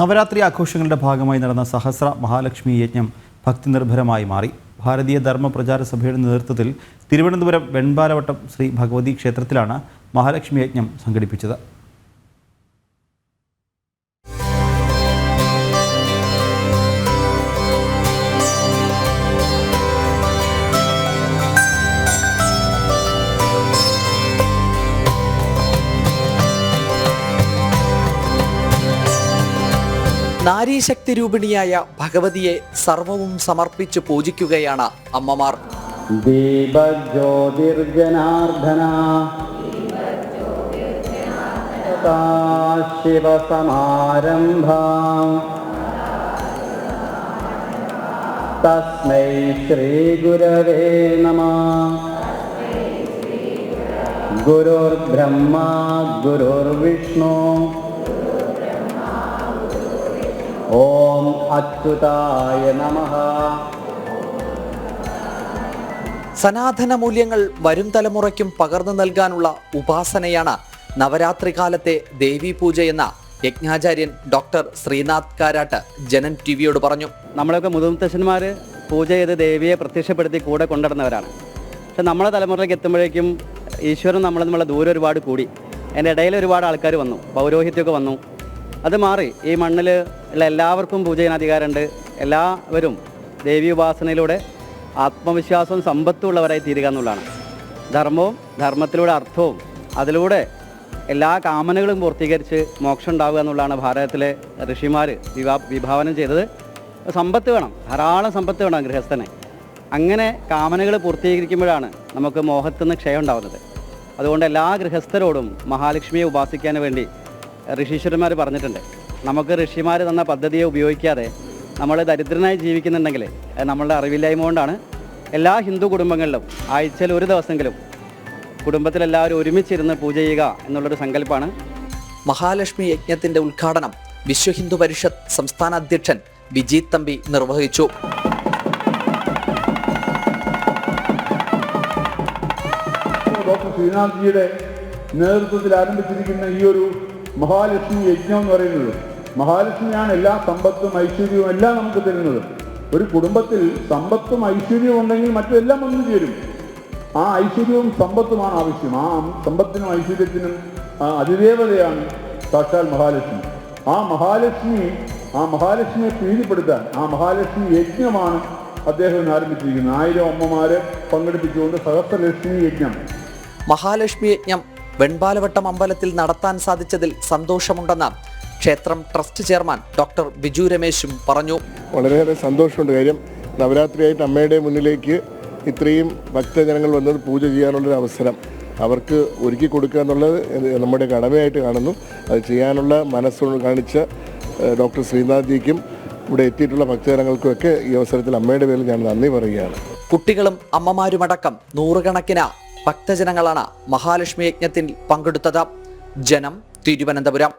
നവരാത്രി ആഘോഷങ്ങളുടെ ഭാഗമായി നടന്ന സഹസ്ര മഹാലക്ഷ്മി യജ്ഞം ഭക്തി നിർഭരമായി മാറി. ഭാരതീയ ധർമ്മ പ്രചാര സഭയുടെ നേതൃത്വത്തിൽ തിരുവനന്തപുരം വെൺപാലവട്ടം ശ്രീ ഭഗവതി ക്ഷേത്രത്തിലാണ് മഹാലക്ഷ്മി യജ്ഞം സംഘടിപ്പിച്ചത്. നാരീശക്തി രൂപിണിയായ ഭഗവതിയെ സർവവും സമർപ്പിച്ച് പൂജിക്കുകയാണ് അമ്മമാർ. ദീപജ്യോതിർജനാർദ്ദന. ശിവസമാരംഭാം തസ്മൈ ശ്രീഗുരവേ നമ. ഗുരുർബ്രഹ്മ ഗുരുർവിഷ്ണു. ഓം അച്യുതായ നമഃ. സനാതന മൂല്യങ്ങൾ വരും തലമുറയ്ക്കും പകർന്നു നൽകാനുള്ള ഉപാസനയാണ് നവരാത്രി കാലത്തെ ദേവീ പൂജ എന്ന യജ്ഞാചാര്യൻ ഡോക്ടർ ശ്രീനാഥ് കാരാട്ട് ജനൻ ടി വിയോട് പറഞ്ഞു. നമ്മളൊക്കെ മുതുമുത്തശ്ശന്മാർ പൂജ ചെയ്ത് ദേവിയെ പ്രത്യക്ഷപ്പെടുത്തി കൂടെ കൊണ്ടുനടന്നവരാണ് പക്ഷെ നമ്മളെ തലമുറയിലേക്ക് എത്തുമ്പോഴേക്കും ഈശ്വരൻ നമ്മൾ നമ്മളെ ദൂരം ഒരുപാട് കൂടി. അതിന്റെ ഇടയിൽ ഒരുപാട് ആൾക്കാർ വന്നു പൗരോഹിത്യമൊക്കെ വന്നു. അത് മാറി. ഈ മണ്ണിൽ ഉള്ള എല്ലാവർക്കും പൂജ ചെയ്യാൻ അധികാരമുണ്ട് എല്ലാവരും ദേവി ഉപാസനയിലൂടെ ആത്മവിശ്വാസവും സമ്പത്തും ഉള്ളവരായി തീരുക എന്നുള്ളതാണ്. ധർമ്മവും ധർമ്മത്തിലൂടെ അർത്ഥവും അതിലൂടെ എല്ലാ കാമനകളും പൂർത്തീകരിച്ച് മോക്ഷം ഉണ്ടാവുക എന്നുള്ളതാണ് ഭാരതത്തിലെ ഋഷിമാർ വിവാ വിഭാവനം ചെയ്തത്. സമ്പത്ത് വേണം. ധാരാളം സമ്പത്ത് വേണം ഗൃഹസ്ഥനെ. അങ്ങനെ കാമനകൾ പൂർത്തീകരിക്കുമ്പോഴാണ് നമുക്ക് മോഹത്തിൽ നിന്ന് ക്ഷയം ഉണ്ടാകുന്നത് അതുകൊണ്ട് എല്ലാ ഗൃഹസ്ഥരോടും മഹാലക്ഷ്മിയെ ഉപാസിക്കാൻ വേണ്ടി ഋഷീശ്വരന്മാർ പറഞ്ഞിട്ടുണ്ട്. നമുക്ക് ഋഷിമാർ തന്ന പദ്ധതിയെ ഉപയോഗിക്കാതെ നമ്മൾ ദരിദ്രനായി ജീവിക്കുന്നുണ്ടെങ്കിൽ അത് നമ്മളുടെ അറിവില്ലായ്മ കൊണ്ടാണ് എല്ലാ ഹിന്ദു കുടുംബങ്ങളിലും ആഴ്ചയിൽ ഒരു ദിവസമെങ്കിലും കുടുംബത്തിലെല്ലാവരും ഒരുമിച്ചിരുന്ന് പൂജ ചെയ്യുക എന്നുള്ളൊരു സങ്കല്പമാണ് മഹാലക്ഷ്മി യജ്ഞത്തിന്റെ ഉദ്ഘാടനം വിശ്വ ഹിന്ദു പരിഷത്ത് സംസ്ഥാന അധ്യക്ഷൻ വിജീത് തമ്പി നിർവഹിച്ചു. ഡോക്ടർ ശ്രീനാഥ്ജിയുടെ നേതൃത്വത്തിൽ ആരംഭിച്ചിരിക്കുന്ന ഈ ഒരു മഹാലക്ഷ്മി യജ്ഞം എന്ന് പറയുന്നത്. മഹാലക്ഷ്മിയാണ് എല്ലാ സമ്പത്തും ഐശ്വര്യവും എല്ലാം നമുക്ക് തരുന്നത്. ഒരു കുടുംബത്തിൽ സമ്പത്തും ഐശ്വര്യവും ഉണ്ടെങ്കിൽ മറ്റെല്ലാം വന്നു ചേരും. ആ ഐശ്വര്യവും സമ്പത്തുമാണ് ആവശ്യം. ആ സമ്പത്തിനും ഐശ്വര്യത്തിനും അതിദേവതയാണ് സാക്ഷാൽ മഹാലക്ഷ്മി. ആ മഹാലക്ഷ്മി ആ മഹാലക്ഷ്മിയെ പ്രീതിപ്പെടുത്താൻ ആ മഹാലക്ഷ്മി യജ്ഞമാണ് അദ്ദേഹം ആരംഭിച്ചിരിക്കുന്നത്. ആയിരം അമ്മമാരെ പങ്കെടുപ്പിച്ചുകൊണ്ട് സഹസ്രലക്ഷ്മി യജ്ഞം. മഹാലക്ഷ്മി യജ്ഞം വെൺപാലവട്ടം അമ്പലത്തിൽ നടത്താൻ സാധിച്ചതിൽ സന്തോഷമുണ്ടെന്ന് ക്ഷേത്രം ട്രസ്റ്റ് ചെയർമാൻ ഡോക്ടർ ബിജു രമേശും പറഞ്ഞു. വളരെയേറെ സന്തോഷമുണ്ട് കാര്യം. നവരാത്രിയായിട്ട് അമ്മയുടെ മുന്നിലേക്ക് ഇത്രയും ഭക്തജനങ്ങൾ വന്നത് പൂജ ചെയ്യാനുള്ളൊരു അവസരം. അവർക്ക് ഒരുക്കി കൊടുക്കുക എന്നുള്ളത് നമ്മുടെ കടമയായിട്ട് കാണുന്നു. അത് ചെയ്യാനുള്ള മനസ്സുകൊണ്ട് കാണിച്ച ഡോക്ടർ ഡോക്ടർ ശ്രീനാഥ്ജിക്കും ഇവിടെ എത്തിയിട്ടുള്ള ഭക്തജനങ്ങൾക്കുമൊക്കെ ഈ അവസരത്തിൽ അമ്മയുടെ പേരിൽ ഞാൻ നന്ദി പറയുകയാണ്. കുട്ടികളും അമ്മമാരുമടക്കം നൂറുകണക്കിന് ഭക്തജനങ്ങളാണ് മഹാലക്ഷ്മി യജ്ഞത്തിൽ പങ്കെടുത്തത്. ജനം തിരുവനന്തപുരം.